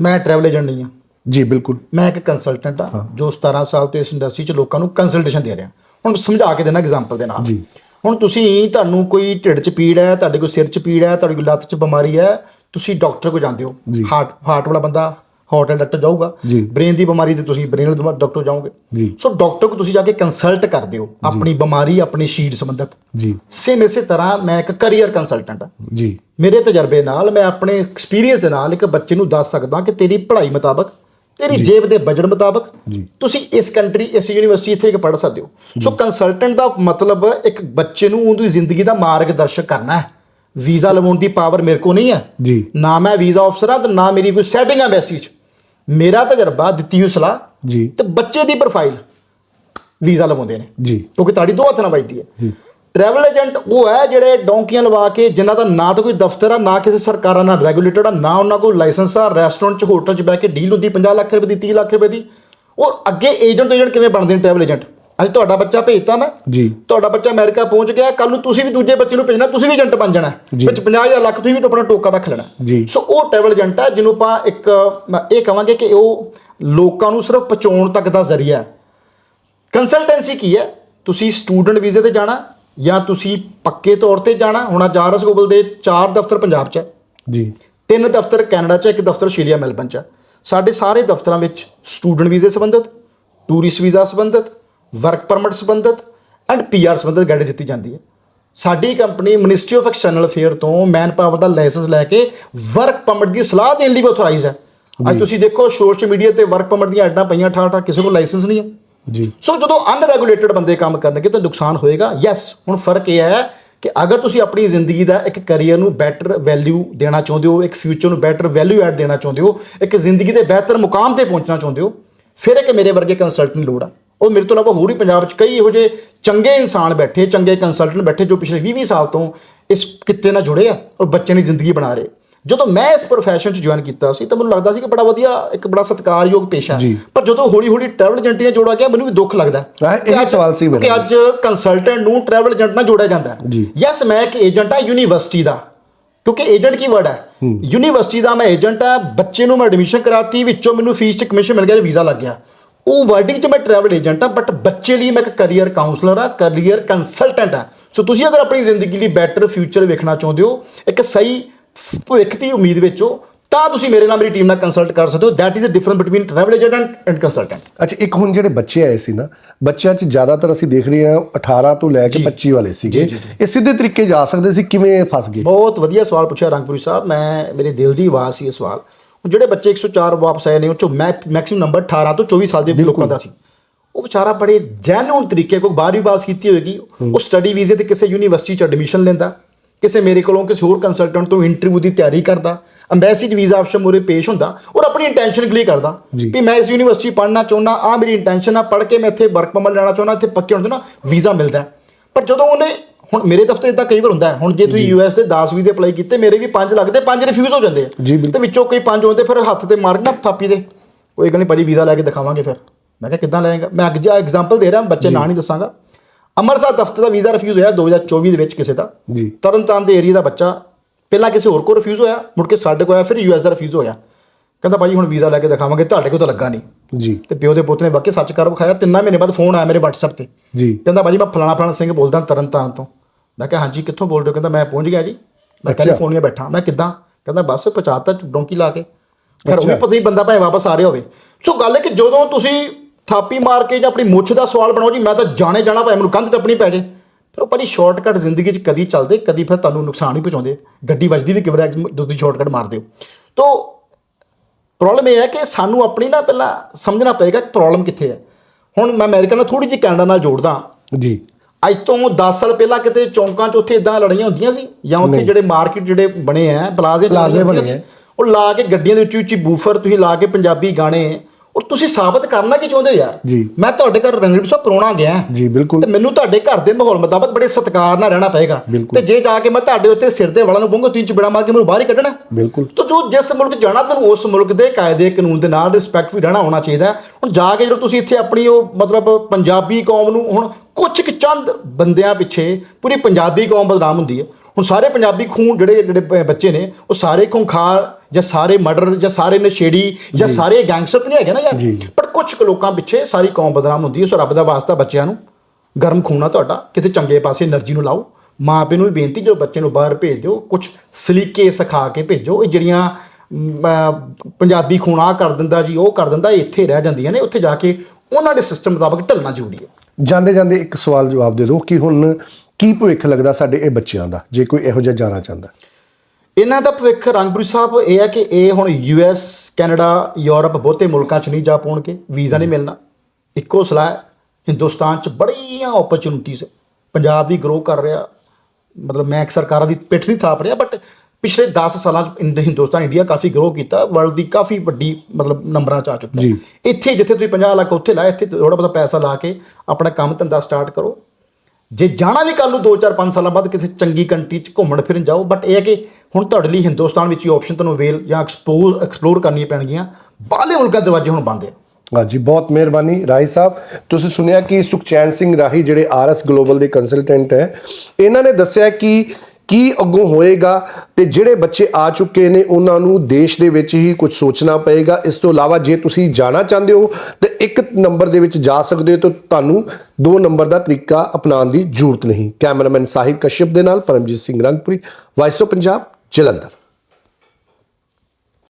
ਮੈਂ ਟਰੈਵਲ ਏਜੰਟ ਨਹੀਂ ਹਾਂ। ਜੀ ਬਿਲਕੁਲ। ਮੈਂ ਇੱਕ ਕੰਸਲਟੈਂਟ ਹਾਂ ਜੋ 17 ਸਾਲ ਤੋਂ ਇਸ ਇੰਡਸਟਰੀ 'ਚ ਲੋਕਾਂ ਨੂੰ ਕੰਸਲਟੇਸ਼ਨ ਦੇ ਰਿਹਾ। ਹੁਣ ਸਮਝਾ ਕੇ ਦੇਣਾ ਐਗਜ਼ਾਮਪਲ ਦੇ ਨਾਲ। ਜੀ। ਹੁਣ ਤੁਸੀਂ ਤੁਹਾਨੂੰ ਕੋਈ ਢਿੱਡ 'ਚ ਪੀੜ ਹੈ ਤੁਹਾਡੇ ਕੋਈ ਸਿਰ 'ਚ ਪੀੜ ਹੈ ਤੁਹਾਡੀ ਕੋਈ ਲੱਤ 'ਚ ਬਿਮਾਰੀ ਹੈ ਤੁਸੀਂ ਡਾਕਟਰ ਕੋਲ ਜਾਂਦੇ ਹੋ। ਹਾਰਟ ਹਾਰਟ ਵਾਲਾ ਬੰਦਾ ਹਾਰਟ ਡਾਕਟਰ ਜਾਊਗਾ। ਬ੍ਰੇਨ ਦੀ ਬਿਮਾਰੀ ਤੇ ਤੁਸੀਂ ਬ੍ਰੇਨ ਵਾਲੇ ਡਾਕਟਰ ਜਾਓਗੇ। ਸੋ ਡਾਕਟਰ ਕੋਲ ਤੁਸੀਂ ਜਾ ਕੇ ਕੰਸਲਟ ਕਰਦੇ ਹੋ ਆਪਣੀ ਬਿਮਾਰੀ ਆਪਣੀ ਸ਼ੀਟ ਸੰਬੰਧਤ। ਜੀ। ਸੇਮ ਇਸੇ ਤਰ੍ਹਾਂ ਮੈਂ ਇੱਕ ਕੈਰੀਅਰ ਕੰਸਲਟੈਂਟ ਹਾਂ। ਜੀ। ਮੇਰੇ ਤਜਰਬੇ ਨਾਲ ਮੈਂ ਆਪਣੇ ਐਕਸਪੀਰੀਅੰਸ ਦੇ ਨਾਲ ਇੱਕ ਬੱਚੇ ਨੂੰ ਦੱਸ ਸਕਦਾ ਕਿ ਤੇਰੀ ਪੜ੍ਹਾਈ ਮੁਤਾਬਕ ਤੇਰੀ ਜੇਬ ਦੇ ਬਜਟ ਮੁਤਾਬਕ ਤੁਸੀਂ ਇਸ ਕੰਟਰੀ ਇਸ ਯੂਨੀਵਰਸਿਟੀ ਇੱਥੇ ਇੱਕ ਪੜ੍ਹ ਸਕਦੇ ਹੋ। ਸੋ ਕੰਸਲਟੈਂਟ ਦਾ ਮਤਲਬ ਇੱਕ ਬੱਚੇ ਨੂੰ ਉਹਦੀ ਜ਼ਿੰਦਗੀ ਦਾ ਮਾਰਗਦਰਸ਼ਕ ਕਰਨਾ ਹੈ। ਵੀਜ਼ਾ ਲਵਾਉਣ ਦੀ ਪਾਵਰ ਮੇਰੇ ਕੋ ਨਹੀਂ ਹੈ। ਜੀ। ਨਾ ਮੈਂ ਵੀਜ਼ਾ ਅਫਸਰ ਹਾਂ ਤੇ ਨਾ ਮੇਰੀ ਕੋਈ ਸੈਟਿੰਗ ਹੈ ਵੈਸੀ ਚ। ਮੇਰਾ ਤਜਰਬਾ ਦਿੱਤੀ ਹੋਈ ਸਲਾਹ ਜੀ। ਤੇ ਬੱਚੇ ਦੀ ਪ੍ਰੋਫਾਈਲ ਵੀਜ਼ਾ ਲਵਾਉਂਦੇ ਨੇ। ਜੀ। ਕਿਉਂਕਿ ਤੁਹਾਡੀ ਦੋ ਹੱਥ ਨਾਲ ਵੱਜਦੀ ਹੈ। ਟਰੈਵਲ ਏਜੰਟ ਉਹ ਹੈ ਜਿਹੜੇ ਡੌਂਕੀਆਂ ਲਵਾ ਕੇ ਜਿਨ੍ਹਾਂ ਦਾ ਨਾ ਤਾਂ ਕੋਈ ਦਫ਼ਤਰ ਆ ਨਾ ਕਿਸੇ ਸਰਕਾਰਾਂ ਨਾਲ ਰੈਗੂਲੇਟਡ ਆ ਨਾ ਉਹਨਾਂ ਕੋਲ ਲਾਇਸੈਂਸ ਆ ਰੈਸਟੋਰੈਂਟ 'ਚ ਹੋਟਲ 'ਚ ਬਹਿ ਕੇ ਡੀਲ ਹੁੰਦੀ 50 ਲੱਖ ਰੁਪਏ ਦੀ 30 ਲੱਖ ਰੁਪਏ ਦੀ। ਔਰ ਅੱਗੇ ਏਜੰਟ ਏਜੰਟ ਕਿਵੇਂ ਬਣਦੇ ਨੇ ਟਰੈਵਲ ਏਜੰਟ ਅੱਜ ਤੁਹਾਡਾ ਬੱਚਾ ਭੇਜਤਾ ਮੈਂ। ਜੀ। ਤੁਹਾਡਾ ਬੱਚਾ ਅਮਰੀਕਾ ਪਹੁੰਚ ਗਿਆ। ਕੱਲ ਨੂੰ ਤੁਸੀਂ ਵੀ ਦੂਜੇ ਬੱਚੇ ਨੂੰ ਭੇਜਣਾ ਤੁਸੀਂ ਵੀ ਏਜੰਟ ਬਣ ਜਾਣਾ। ਵਿੱਚ 50000 ਲੱਖ ਤੁਸੀਂ ਵੀ ਆਪਣਾ ਟੋਕਾ ਰੱਖ ਲੈਣਾ। ਜੀ। ਸੋ ਉਹ ਟਰੈਵਲ ਏਜੰਟ ਹੈ ਜਿਹਨੂੰ ਆਪਾਂ ਇੱਕ ਇਹ ਕਹਾਂਗੇ ਕਿ ਉਹ ਲੋਕਾਂ ਨੂੰ ਸਿਰਫ ਪਹੁੰਚਾਉਣ ਤੱਕ ਦਾ ਜ਼ਰੀਆ ਹੈ। ਕੰਸਲਟੈਂਸੀ ਕੀ ਹੈ? ਤੁਸੀਂ ਸਟੂਡੈਂਟ ਵੀਜ਼ੇ ਤੇ ਜਾਣਾ ਜਾਂ ਤੁਸੀਂ ਪੱਕੇ ਤੌਰ ਤੇ ਜਾਣਾ? ਹੁਣ ਜਾਰਸ ਗੋਬਲ ਦੇ ਚਾਰ ਦਫ਼ਤਰ ਪੰਜਾਬ 'ਚ ਹੈ। ਜੀ। ਤਿੰਨ ਦਫ਼ਤਰ ਕੈਨੇਡਾ 'ਚ ਇੱਕ ਦਫ਼ਤਰ ਆਸਟ੍ਰੇਲੀਆ ਮੈਲਬਨ 'ਚ। ਸਾਡੇ ਸਾਰੇ ਦਫ਼ਤਰਾਂ ਵਿੱਚ ਸਟੂਡੈਂਟ ਵੀਜ਼ੇ ਸੰਬੰਧਿਤ ਟੂਰਿਸਟ ਵੀਜ਼ਾ ਸੰਬੰਧਿਤ ਵਰਕ ਪਰਮਿਟ ਸੰਬੰਧਿਤ ਐਂਡ ਪੀਆਰ ਸੰਬੰਧਿਤ ਗਾਈਡ ਦਿੱਤੀ ਜਾਂਦੀ ਹੈ। ਸਾਡੀ company ministry of external affair ਤੋਂ ਮੈਨ ਪਾਵਰ ਦਾ ਲਾਇਸੈਂਸ ਲੈ ਕੇ ਵਰਕ ਪਰਮਿਟ ਦੀ ਸਲਾਹ ਦੇਣ ਲਈ ਵੀ ਆਥੋਰਾਈਜ਼ਡ ਹੈ। ਅੱਜ ਤੁਸੀਂ ਦੇਖੋ ਸੋਸ਼ਲ ਮੀਡੀਆ ਤੇ ਵਰਕ ਪਰਮਿਟ ਦੀਆਂ ਐਡਾਂ ਪਈਆਂ ਠਾ ਠਾ ਕਿਸੇ ਕੋਲ ਲਾਇਸੈਂਸ ਨਹੀਂ ਹੈ। ਜੀ। ਸੋ ਜਦੋਂ ਅਨਰੈਗੂਲੇਟਡ ਬੰਦੇ ਕੰਮ ਕਰਨਗੇ ਤਾਂ ਨੁਕਸਾਨ ਹੋਏਗਾ। ਯੈਸ ਹੁਣ ਫ਼ਰਕ ਇਹ ਹੈ ਕਿ ਅਗਰ ਤੁਸੀਂ ਆਪਣੀ ਜ਼ਿੰਦਗੀ ਦਾ ਇੱਕ ਕੈਰੀਅਰ ਨੂੰ ਬੈਟਰ ਵੈਲਿਊ ਦੇਣਾ ਚਾਹੁੰਦੇ ਹੋ ਇੱਕ ਫਿਊਚਰ ਨੂੰ ਬੈਟਰ ਵੈਲਿਊ ਐਡ ਦੇਣਾ ਚਾਹੁੰਦੇ ਹੋ ਇੱਕ ਜ਼ਿੰਦਗੀ ਦੇ ਬਿਹਤਰ ਮੁਕਾਮ ਤੇ ਪਹੁੰਚਣਾ ਚਾਹੁੰਦੇ ਹੋ ਫਿਰ ਇੱਕ ਮੇਰੇ ਵਰਗੇ ਕੰਸਲਟੈਂਟ ਦੀ ਲੋੜ ਆ। ਉਹ ਮੇਰੇ ਤੋਂ ਇਲਾਵਾ ਹੋਰ ਵੀ ਪੰਜਾਬ 'ਚ ਕਈ ਇਹੋ ਜਿਹੇ ਚੰਗੇ ਇਨਸਾਨ ਬੈਠੇ ਚੰਗੇ ਕੰਸਲਟੈਂਟ ਬੈਠੇ ਜੋ ਪਿਛਲੇ 20-20 ਸਾਲ ਤੋਂ ਇਸ ਕਿੱਤੇ ਨਾਲ ਜੁੜੇ ਆ ਔਰ ਬੱਚੇ ਦੀ ਜ਼ਿੰਦਗੀ ਬਣਾ ਰਹੇ ਜਦੋਂ ਮੈਂ ਇਸ profession 'ਚ ਜੁਆਇਨ ਕੀਤਾ ਸੀ ਤਾਂ ਮੈਨੂੰ ਲੱਗਦਾ ਸੀ ਕਿ ਬੜਾ ਵਧੀਆ ਇੱਕ ਬੜਾ ਸਤਿਕਾਰਯੋਗ ਪੇਸ਼ਾ ਹੈ। ਪਰ ਜਦੋਂ ਹੌਲੀ ਹੌਲੀ ਟਰੈਵਲ ਏਜੰਟੀਆਂ ਜੋੜਾ ਗਿਆ ਮੈਨੂੰ ਵੀ ਦੁੱਖ ਲੱਗਦਾ ਹੈ। ਹਾਂ, ਇਹੀ ਸਵਾਲ ਸੀ ਮੇਰਾ। ਕਿ ਅੱਜ ਕੰਸਲਟੈਂਟ ਨੂੰ ਟਰੈਵਲ ਏਜੰਟ ਨਾਲ ਜੋੜਿਆ ਜਾਂਦਾ ਹੈ। ਯੈਸ ਮੈਂ ਇੱਕ ਏਜੰਟ ਆ ਯੂਨੀਵਰਸਿਟੀ ਦਾ ਕਿਉਂਕਿ ਏਜੰਟ ਕੀ ਵਰਡ ਹੈ ਯੂਨੀਵਰਸਿਟੀ ਦਾ ਮੈਂ ਏਜੰਟ ਆ ਬੱਚੇ ਨੂੰ ਮੈਂ ਐਡਮਿਸ਼ਨ ਕਰਾਤੀ ਵਿੱਚੋਂ ਮੈਨੂੰ ਫੀਸ ਚ ਕਮਿਸ਼ਨ ਮਿਲ ਗਿਆ ਵੀਜ਼ਾ ਲੱਗ ਗਿਆ ਉਹ ਵਰਡਿੰਗ ਚ ਮੈਂ ਟਰੈਵਲ ਏਜੰਟ ਆ ਬਟ ਬੱਚੇ ਲਈ ਮੈਂ ਇੱਕ ਕੈਰੀਅਰ ਕਾਉਂਸਲਰ ਆ ਕੈਰੀਅਰ ਕੰਸਲਟੈਂਟ ਆ ਸੋ ਤੁਸੀਂ ਅਗਰ ਆਪਣੀ ਜ਼ਿੰਦਗੀ ਲਈ ਬੈਟਰ ਫਿਊਚਰ ਵੇਖਣਾ ਚਾਹੁੰਦੇ ਹੋ ਇੱਕ ਸਹੀ ਭਵਿੱਖ ਦੀ ਉਮੀਦ ਵਿੱਚ ਹੋ ਤਾਂ ਤੁਸੀਂ ਮੇਰੇ ਨਾਲ ਮੇਰੀ ਟੀਮ ਨਾਲ ਕੰਸਲਟ ਕਰ ਸਕਦੇ ਹੋ। That is a difference between travel agent and consultant ਅੱਛਾ ਇੱਕ ਹੁਣ ਜਿਹੜੇ ਬੱਚੇ ਆਏ ਸੀ ਨਾ ਬੱਚਿਆਂ 'ਚ ਜ਼ਿਆਦਾਤਰ ਅਸੀਂ ਦੇਖ ਰਹੇ ਹਾਂ 18 ਤੋਂ ਲੈ ਕੇ 25 ਵਾਲੇ ਸੀਗੇ। ਇਹ ਸਿੱਧੇ ਤਰੀਕੇ ਜਾ ਸਕਦੇ ਸੀ ਕਿਵੇਂ ਫਸ ਗਏ? ਬਹੁਤ ਵਧੀਆ ਸਵਾਲ ਪੁੱਛਿਆ ਰੰਗਪੁਰੀ ਸਾਹਿਬ। ਮੈਂ ਮੇਰੇ ਦਿਲ ਦੀ ਆਵਾਜ਼ ਸੀ ਇਹ ਸਵਾਲ। ਜਿਹੜੇ ਬੱਚੇ 104 ਵਾਪਸ ਆਏ ਨੇ ਉਹ ਚੋਂ ਮੈਕਸਿਮਮ ਨੰਬਰ 18 ਤੋਂ 24 ਸਾਲ ਦੇ ਲੋਕਾਂ ਦਾ ਸੀ ਉਹ ਵਿਚਾਰਾ ਬੜੇ ਜੈਨੂਨ ਤਰੀਕੇ ਕੋਈ ਬਾਹਰਵੀਂ ਪਾਸ ਕੀਤੀ ਹੋਏਗੀ ਉਹ ਸਟੱਡੀ ਵੀਜ਼ੇ ਤੇ ਕਿਸੇ ਯੂਨੀਵਰਸਿਟੀ 'ਚ ਐਡਮਿਸ਼ਨ ਲੈਂਦਾ ਕਿਸੇ ਮੇਰੇ ਕੋਲੋਂ ਕਿਸੇ ਹੋਰ ਕੰਸਲਟੈਂਟ ਤੋਂ ਇੰਟਰਵਿਊ ਦੀ ਤਿਆਰੀ ਕਰਦਾ ਅੰਬੈਸੀ 'ਚ ਵੀਜ਼ਾ ਆਪਸ਼ਨ ਮੂਰੇ ਪੇਸ਼ ਹੁੰਦਾ ਔਰ ਆਪਣੀ ਇੰਟੈਂਸ਼ਨ ਕਲੀਅਰ ਕਰਦਾ। ਵੀ ਮੈਂ ਇਸ ਯੂਨੀਵਰਸਿਟੀ ਪੜ੍ਹਨਾ ਚਾਹੁੰਦਾ ਆ ਮੇਰੀ ਇੰਟੈਂਸ਼ਨ ਆ ਪੜ੍ਹ ਕੇ ਮੈਂ ਇੱਥੇ ਵਰਕ ਪਰਮਿਟ ਲੈਣਾ ਚਾਹੁੰਦਾ ਇੱਥੇ ਪੱਕੇ ਹੋਣ ਦੇ ਨਾ ਵੀਜ਼ਾ ਮਿਲਦਾ। ਪਰ ਜਦੋਂ ਉਹਨੇ ਹੁਣ ਮੇਰੇ ਦਫ਼ਤਰ ਇਦਾਂ ਕਈ ਵਾਰ ਹੁੰਦਾ ਹੈ। ਹੁਣ ਜੇ ਤੁਸੀਂ ਯੂਐਸ ਦੇ 10 ਵੀਜ਼ੇ ਅਪਲਾਈ ਕੀਤੇ ਮੇਰੇ ਵੀ 5 ਲੱਗਦੇ 5 ਰਿਫਿਊਜ਼ ਹੋ ਜਾਂਦੇ ਆ। ਤੇ ਵਿੱਚੋਂ ਕਈ 5 ਹੁੰਦੇ ਫਿਰ ਹੱਥ ਤੇ ਮਾਰ ਕੇ ਨਾ ਥਾਪੀ ਦੇ। ਕੋਈ ਗੱਲ ਨਹੀਂ ਭਾਜੀ ਵੀਜ਼ਾ ਲੈ ਕੇ ਦਿਖਾਵਾਂਗੇ ਫਿਰ। ਮੈਂ ਕਿਹਾ ਕਿੱਦਾਂ ਲੈਂਗਾ ਮੈਂ ਅੱਗੇ ਜਾ ਐਗਜ਼ਾਮਪਲ ਦੇ ਰਿਹਾ ਬੱਚੇ ਨਾਂ ਨਹੀਂ ਦੱਸਾਂਗਾ। ਅੰਮ੍ਰਿਤਸਰ ਦਫ਼ਤਰ ਦਾ ਵੀਜ਼ਾ ਰਿਫਿਊਜ਼ ਹੋਇਆ 2024 ਦੇ ਵਿੱਚ ਕਿਸੇ ਦਾ। ਜੀ। ਤਰਨਤਾਰਨ ਦੇ ਏਰੀਆ ਦਾ ਬੱਚਾ ਪਹਿਲਾਂ ਕਿਸੇ ਹੋਰ ਕੋਲ ਰਿਫਿਊਜ਼ ਹੋਇਆ ਮੁੜ ਕੇ ਸਾਡੇ ਕੋਲ ਆਇਆ ਫਿਰ ਯੂਐਸ ਦਾ ਰਿਫਿਊਜ਼ ਹੋਇਆ। ਕਹਿੰਦਾ ਭਾਜੀ ਹੁਣ ਵੀਜ਼ਾ ਲੈ ਕੇ ਦਿਖਾਵਾਂਗੇ ਤੁਹਾਡੇ ਕੋਲ ਤਾਂ ਲੱਗਾ ਨਹੀਂ। ਜੀ। ਤੇ ਪਿਓ ਦੇ ਪੁੱਤ ਨੇ ਵਾਕਈ ਸੱਚ ਕਰ ਵਿਖਾਇਆ ਤਿੰਨਾਂ ਮਹੀਨੇ ਬਾਅਦ ਫੋਨ ਆਇਆ ਮੇਰੇ WhatsApp ਤੇ। ਜੀ। ਕਹਿੰਦਾ ਭਾਜੀ ਮੈਂ ਫਲਾਣਾ ਫਲਾਣਾ ਸਿੰਘ ਬੋਲਦਾ ਤਰਨਤਾਰਨ ਤੋਂ। ਮੈਂ ਕਿਹਾ ਹਾਂਜੀ ਕਿੱਥੋਂ ਬੋਲ ਰਹੇ ਹੋ? ਕਹਿੰਦਾ ਮੈਂ ਪਹੁੰਚ ਗਿਆ ਜੀ। ਮੈਂ ਕੈਲੀਫੋਰਨੀਆ ਬੈਠਾ। ਮੈਂ ਕਿੱਦਾਂ? ਕਹਿੰਦਾ ਬਸ ਪਹੁੰਚਾਤਾ ਡੋਂਕੀ ਲਾ ਕੇ। ਫਿਰ ਉਹ ਵੀ ਪਤਾ ਹੀ ਬੰਦਾ ਭਾਵੇਂ ਵਾਪਸ ਆ ਰਿਹਾ ਹੋਵੇ। ਸੋ ਗੱਲ ਹੈ ਕਿ ਜਦੋਂ ਤੁਸੀਂ ਥਾਪੀ ਮਾਰ ਕੇ ਜਾਂ ਆਪਣੀ ਮੁੱਛ ਦਾ ਸਵਾਲ ਬਣਾਓ ਜੀ ਮੈਂ ਤਾਂ ਜਾਣੇ ਜਾਣਾ ਭਾਵੇਂ ਮੈਨੂੰ ਕੰਧ ਟੱਪਣੀ ਪੈ ਜੇ। ਫਿਰ ਉਹ ਭਾਜੀ ਸ਼ਾਰਟਕਟ ਜ਼ਿੰਦਗੀ 'ਚ ਕਦੀ ਚੱਲਦੇ ਕਦੀ ਫਿਰ ਤੁਹਾਨੂੰ ਨੁਕਸਾਨ ਹੀ ਪਹੁੰਚਾਉਂਦੇ। ਗੱਡੀ ਵੱਜਦੀ ਵੀ ਕਿਵਰ ਤੁਸੀਂ ਸ਼ਾਰਟਕਟ ਮਾਰਦੇ ਹੋ ਤੋ ਪ੍ਰੋਬਲਮ ਇਹ ਹੈ ਕਿ ਸਾਨੂੰ ਆਪਣੀ ਨਾ ਪਹਿਲਾਂ ਸਮਝਣਾ ਪਏਗਾ ਕਿ ਪ੍ਰੋਬਲਮ ਕਿੱਥੇ ਹੈ। ਹੁਣ ਮੈਂ ਅਮਰੀਕਾ ਨਾਲ ਥੋੜੀ ਜਿਹੀ ਕੈਨੇਡਾ ਨਾਲ ਜੋੜਦਾ। ਜੀ। ਅੱਜ ਤੋਂ 10 ਸਾਲ ਪਹਿਲਾਂ ਕਿਤੇ ਚੌਂਕਾਂ 'ਚ ਉੱਥੇ ਇਦਾਂ ਲੜਾਈਆਂ ਹੁੰਦੀਆਂ ਸੀ? ਜਾਂ ਉੱਥੇ ਜਿਹੜੇ ਮਾਰਕੀਟ ਜਿਹੜੇ ਬਣੇ ਆ ਪਲਾਜ਼ੇ ਪਲਾਜ਼ੇ ਬਣੇ। ਉਹ ਲਾ ਕੇ ਗੱਡੀਆਂ ਦੇ ਉੱਚੀ ਉੱਚੀ ਬੂਫਰ ਤੁਸੀਂ ਲਾ ਕੇ ਪੰਜਾਬੀ ਗਾਣੇ ਔਰ ਤੁਸੀਂ ਸਾਬਤ ਕਰਨਾ ਕੀ ਚਾਹੁੰਦੇ ਹੋ ਯਾਰ? ਜੀ। ਮੈਂ ਤੁਹਾਡੇ ਘਰ ਰੰਗੜੀ ਸਾਹਿਬ ਪਰੋਣਾ ਗਿਆ। ਜੀ ਬਿਲਕੁਲ। ਤੇ ਮੈਨੂੰ ਤੁਹਾਡੇ ਘਰ ਦੇ ਮਾਹੌਲ ਮੁਤਾਬਕ ਬੜੇ ਸਤਿਕਾਰ ਨਾਲ ਰਹਿਣਾ ਪਏਗਾ। ਤੇ ਜੇ ਜਾ ਕੇ ਮੈਂ ਤੁਹਾਡੇ ਉੱਤੇ ਸਿਰ ਦੇ ਵਾਲਾਂ ਨੂੰ ਪਉਂਗਾ ਤੁਸੀਂ ਚਪੜਾ ਮਾਰ ਕੇ ਮੈਨੂੰ ਬਾਹਰ ਹੀ ਕੱਢਣਾ। ਬਿਲਕੁਲ। ਤੋ ਜੋ ਜਿਸ ਮੁਲਕ ਜਾਣਾ ਤੁਹਾਨੂੰ ਉਸ ਮੁਲਕ ਦੇ ਕਾਇਦੇ ਕਾਨੂੰਨ ਦੇ ਨਾਲ ਰਿਸਪੈਕਟ ਵੀ ਰਹਿਣਾ ਹੋਣਾ ਚਾਹੀਦਾ। ਹੁਣ ਜਾ ਕੇ ਜਦੋਂ ਤੁਸੀਂ ਇੱਥੇ ਆਪਣੀ ਉਹ ਮਤਲਬ ਪੰਜਾਬੀ ਕੌਮ ਨੂੰ ਹੁਣ ਕੁਝ ਕੁ ਚੰਦ ਬੰਦਿਆਂ ਪਿੱਛੇ ਪੂਰੀ ਪੰਜਾਬੀ ਕੌਮ ਬਦਨਾਮ ਹੁੰਦੀ ਹੈ। ਹੁਣ ਸਾਰੇ ਪੰਜਾਬੀ ਖੂਨ ਜਿਹੜੇ ਜਿਹੜੇ ਬੱਚੇ ਨੇ ਉਹ ਸਾਰੇ ਖੁੰਖਾਰ ਜਾਂ ਸਾਰੇ ਮਰਡਰ ਜਾਂ ਸਾਰੇ ਨਸ਼ੇੜੀ ਜਾਂ ਸਾਰੇ ਗੈਂਗਸਟਰ ਨਹੀਂ ਹੈਗੇ ਨਾ ਯਾਰ। ਪਰ ਕੁਝ ਕੁ ਲੋਕਾਂ ਪਿੱਛੇ ਸਾਰੀ ਕੌਮ ਬਦਨਾਮ ਹੁੰਦੀ ਹੈ ਸੋ ਰੱਬ ਦਾ ਵਾਸਤਾ ਬੱਚਿਆਂ ਨੂੰ। ਗਰਮ ਖੂਨ ਆ ਤੁਹਾਡਾ ਕਿਤੇ ਚੰਗੇ ਪਾਸੇ એનર્ਜੀ ਨੂੰ ਲਾਓ। ਮਾਂ ਪਿਓ ਨੂੰ ਵੀ ਬੇਨਤੀ ਜੋ ਬੱਚੇ ਨੂੰ ਬਾਹਰ ਭੇਜ ਦਿਓ ਕੁਝ ਸਲੀਕੇ ਸਿਖਾ ਕੇ ਭੇਜੋ। ਇਹ ਜਿਹੜੀਆਂ ਪੰਜਾਬੀ ਖੂਨ ਖੂਨਾ ਕਰ ਦਿੰਦਾ ਜੀ ਉਹ ਕਰ ਦਿੰਦਾ ਇੱਥੇ ਰਹਿ ਜਾਂਦੀਆਂ ਨੇ ਉੱਥੇ ਜਾ ਕੇ ਉਹਨਾਂ ਦੇ ਸਿਸਟਮ ਮੁਤਾਬਕ ਢਲਣਾ ਜ਼ਰੂਰੀ ਹੈ। ਜਾਂਦੇ ਜਾਂਦੇ ਇੱਕ ਸਵਾਲ ਜਵਾਬ ਦੇ ਦਿਓ ਕਿ ਹੁਣ ਕੀ ਭਵਿੱਖ ਲੱਗਦਾ ਸਾਡੇ ਇਹ ਬੱਚਿਆਂ ਦਾ ਜੇ ਕੋਈ ਇਹੋ ਜਿਹਾ ਜਾਣਾ ਚਾਹੁੰਦਾ? ਇਹਨਾਂ ਦਾ ਭਵਿੱਖ ਰੰਗਪੁਰੀ ਸਾਹਿਬ ਇਹ ਹੈ ਕਿ ਇਹ ਹੁਣ ਯੂਐਸ ਕੈਨੇਡਾ ਯੂਰਪ ਬਹੁਤੇ ਮੁਲਕਾਂ 'ਚ ਨਹੀਂ ਜਾ ਪਾਉਣਗੇ ਵੀਜ਼ਾ ਨਹੀਂ ਮਿਲਣਾ। ਇੱਕੋ ਸਲਾਹ ਹੈ, ਹਿੰਦੁਸਤਾਨ 'ਚ ਬੜੀਆਂ ਓਪਰਚੁਨਿਟੀਜ਼ ਪੰਜਾਬ ਵੀ ਗਰੋ ਕਰ ਰਿਹਾ ਮਤਲਬ ਮੈਂ ਇੱਕ ਸਰਕਾਰਾਂ ਦੀ ਪਿੱਠ ਨਹੀਂ ਥਾਪ ਰਿਹਾ ਬਟ ਪਿਛਲੇ 10 ਸਾਲਾਂ 'ਚ ਹਿੰਦੁਸਤਾਨ ਇੰਡੀਆ ਕਾਫੀ ਗਰੋ ਕੀਤਾ ਵਰਲਡ ਦੀ ਕਾਫੀ ਵੱਡੀ ਮਤਲਬ ਨੰਬਰਾਂ 'ਚ ਆ ਚੁੱਕਾ। ਇੱਥੇ ਜਿੱਥੇ ਤੁਸੀਂ 50 ਲੱਖ ਉੱਥੇ ਲਾਇਆ ਇੱਥੇ ਥੋੜਾ ਬਹੁਤਾ ਪੈਸਾ ਲਾ ਕੇ ਆਪਣਾ ਕੰਮ ਧੰਦਾ ਸਟਾਰਟ ਕਰੋ। ਜੇ ਜਾਣਾ ਵੀ ਕੱਲ ਨੂੰ 2 4 5 ਸਾਲਾਂ ਬਾਅਦ ਕਿਸੇ ਚੰਗੀ ਕੰਟਰੀ 'ਚ ਘੁੰਮਣ ਫਿਰਨ ਜਾਓ ਬਟ ਇਹ ਹੈ ਕਿ ਹੁਣ ਤੁਹਾਡੇ ਲਈ ਹਿੰਦੁਸਤਾਨ ਵਿੱਚ ਹੀ ਆਪਸ਼ਨ ਤੁਹਾਨੂੰ ਵੇਲ ਜਾਂ ਐਕਸਪੋਜ਼ ਐਕਸਪਲੋਰ ਕਰਨੀਆਂ ਪੈਣਗੀਆਂ। ਬਾਹਰਲੇ ਮੁਲਕਾਂ ਦਰਵਾਜ਼ੇ ਹੁਣ ਬੰਦ ਹੈ। ਹਾਂਜੀ, ਬਹੁਤ ਮਿਹਰਬਾਨੀ। ਰਾਈ ਸਾਹਿਬ, ਤੁਸੀਂ ਸੁਣਿਆ ਕਿ ਸੁਖਚੈਨ ਸਿੰਘ ਰਾਹੀ, ਜਿਹੜੇ ਆਰਐਸ ਗਲੋਬਲ ਦੇ ਕੰਸਲਟੈਂਟ ਹੈ, ਇਹਨਾਂ ਨੇ ਦੱਸਿਆ ਕਿ ਕੀ ਅੱਗੋਂ ਹੋਏਗਾ ਤੇ ਜਿਹੜੇ ਬੱਚੇ ਆ ਚੁੱਕੇ ਨੇ, ਉਹਨਾਂ ਨੂੰ ਦੇਸ਼ ਦੇ ਵਿੱਚ ਹੀ ਕੁਝ ਸੋਚਣਾ ਪਏਗਾ। ਇਸ ਤੋਂ ਇਲਾਵਾ ਜੇ ਤੁਸੀਂ ਜਾਣਾ ਚਾਹੁੰਦੇ ਹੋ, ਤੇ ਇੱਕ ਨੰਬਰ ਦੇ ਵਿੱਚ ਜਾ ਸਕਦੇ ਹੋ, ਤਾਂ ਤੁਹਾਨੂੰ ਦੋ ਨੰਬਰ ਦਾ ਤਰੀਕਾ ਅਪਣਾਉਣ ਦੀ ਜ਼ਰੂਰਤ ਨਹੀਂ। ਕੈਮਰਾਮੈਨ ਸਾਹਿਬ ਕਸ਼ਿਪ ਦੇ ਨਾਲ ਪਰਮਜੀਤ ਸਿੰਘ ਰੰਗਪੁਰੀ ਵਾਇਸ ਆਫ ਪੰਜਾਬ ਜਲੰਧਰ।